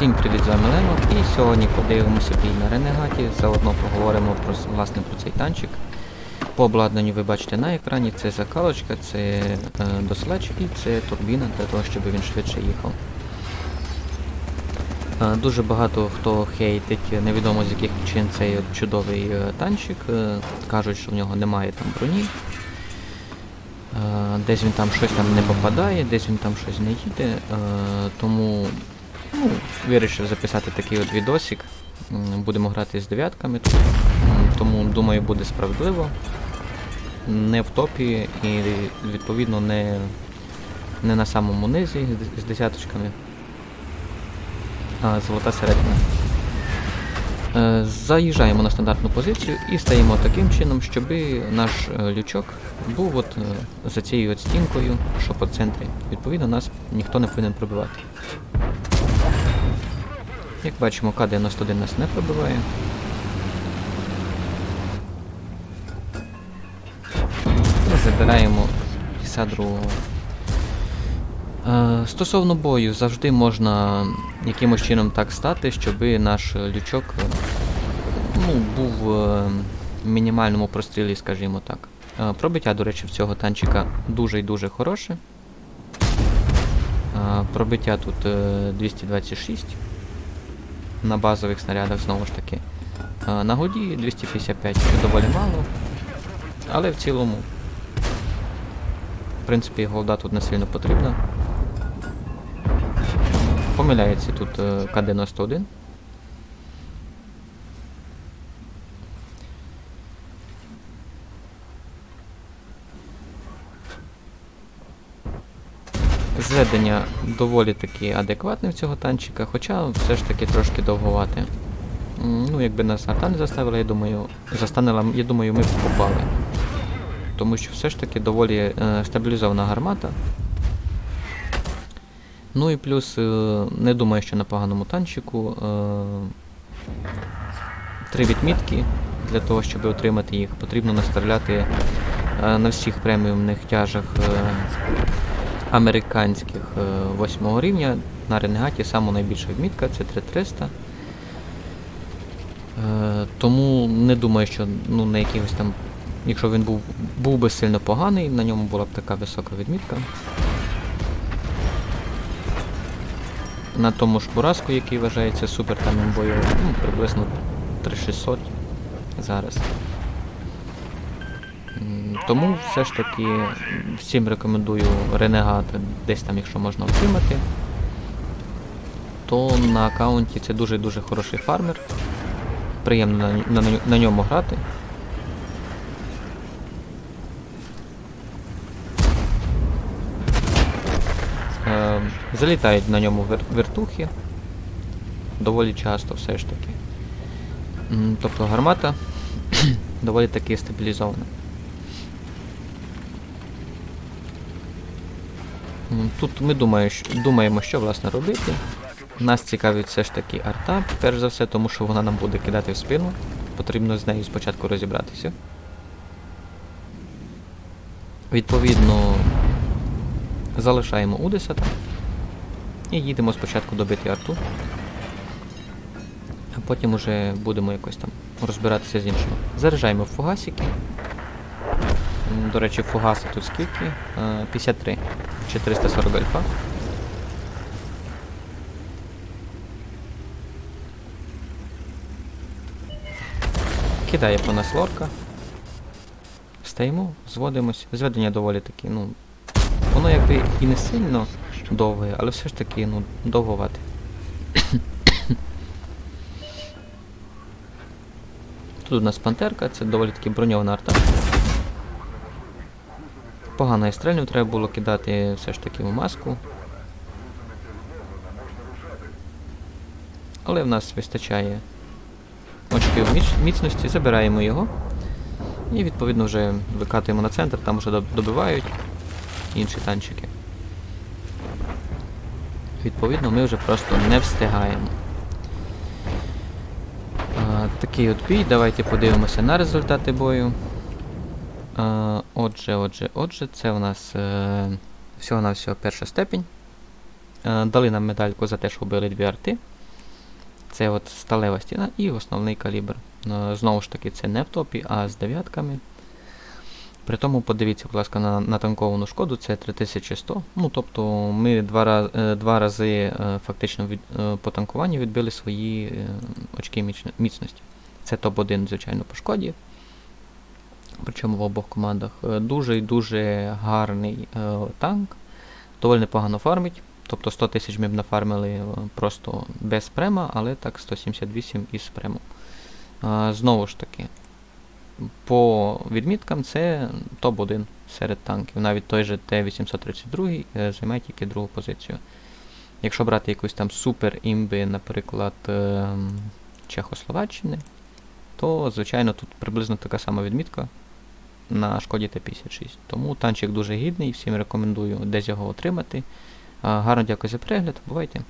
Всім привіт, з вами Лемо. І сьогодні подивимося бій на Ренегаті. Заодно поговоримо про власне про цей танчик. По обладнанню ви бачите на екрані, це закалочка, це е, дослач і це турбіна для того, щоб він швидше їхав. Е, дуже багато хто хейтить, невідомо з яких причин цей чудовий е, танчик. Е, кажуть, що в нього немає там броні. Е, Десь він там щось там не попадає, десь він там щось не їде. е, Тому ну, вирішив записати такий от відосик. Будемо грати з дев'ятками тут. Тому думаю буде справедливо. Не в топі і відповідно не, не на самому низі з- десяточками. А золота середина. Е, Заїжджаємо на стандартну позицію і стаємо таким чином, щоб наш е, лючок був от е, за цією от стінкою, що по центрі. Відповідно, нас ніхто не повинен пробивати. Як бачимо, К-91 нас не пробиває. І забираємо іса другого. Е, Стосовно бою, завжди можна якимось чином так стати, щоб наш лючок е, ну, був е, в мінімальному прострілі, скажімо так. Пробиття, до речі, в цього танчика дуже і дуже хороше. Пробиття тут е, 226 на базових снарядах знову ж таки. Е, На годі 255 що доволі мало. Але в цілому, в принципі, голда тут не сильно потрібна. Помиляється тут е, К-91. Зведення доволі таки адекватне в цього танчика, хоча все ж таки трошки довгувате. М, Ну, якби нас арта не заставила, я думаю, застанила, я думаю, ми б попали. Тому що все ж таки доволі е, стабілізована гармата. Ну і плюс, е, не думаю, що на поганому танчику. Е, три відмітки для того, щоб отримати їх, потрібно наставляти е, на всіх преміумних тяжах е, американських е, 8 рівня. На Ренегаті саме найбільша відмітка це 3300. Е, тому не думаю, що ну, на якихось там, якщо він був, був би сильно поганий, на ньому була б така висока відмітка. На тому ж Бураску, який вважається супер там бою, ну, приблизно 3600 зараз. Тому все ж таки всім рекомендую Ренегат десь там, якщо можна отримати. То на аккаунті це дуже-дуже хороший фармер. Приємно на, на, на ньому грати. Е, залітають на ньому вер, вертухи. Доволі часто все ж таки. Тобто гармата доволі таки стабілізована. Тут ми думаємо, що власне робити. Нас цікавить все ж таки арта, перш за все, тому що вона нам буде кидати в спину. Потрібно з нею спочатку розібратися. Відповідно, залишаємо Удеса. І їдемо спочатку добити арту. А потім уже будемо якось там розбиратися з іншими. Заряджаємо фугасики. До речі, фугаси тут скільки? Е, 53. 440 альфа. Кидає по нас лорка. Стаємо, зводимось. Зведення доволі таки, ну. Воно якби і не сильно довге, але все ж таки, ну, довговате. Тут у нас пантерка, це доволі таки броньована арта. Погано і стрельню треба було кидати все ж таки в маску. Але в нас вистачає очків міцності, забираємо його. І відповідно вже викатуємо на центр, там вже добивають інші танчики. Відповідно, ми вже просто не встигаємо. А, такий от бій. Давайте подивимося на результати бою. Отже, отже, отже, це у нас е, всього-навсього перша степінь. Е, дали нам медальку за те, що вбили дві арти. Це от сталева стіна і основний калібр. Е, Знову ж таки, це не в топі, а з дев'ятками. При тому подивіться, будь ласка, на натанковану шкоду, це 3100. Ну, тобто ми два, раз, е, два рази фактично від, по танкуванню відбили свої очки міцності. Це топ-1, звичайно, по шкоді. Причому в обох командах Е, дуже і дуже гарний е, танк. Доволі непогано фармить. Тобто 100 тисяч ми б нафармили е, просто без према, але так 178 із премом. Знову ж таки, по відміткам це топ-1 серед танків. Навіть той же Т-832 е, займає тільки другу позицію. Якщо брати якусь там супер імби, наприклад, Чехословаччини, то, звичайно, тут приблизно така сама відмітка на шкоді Т-56. Тому танчик дуже гідний, всім рекомендую десь його отримати. Гарно дякую за перегляд, бувайте!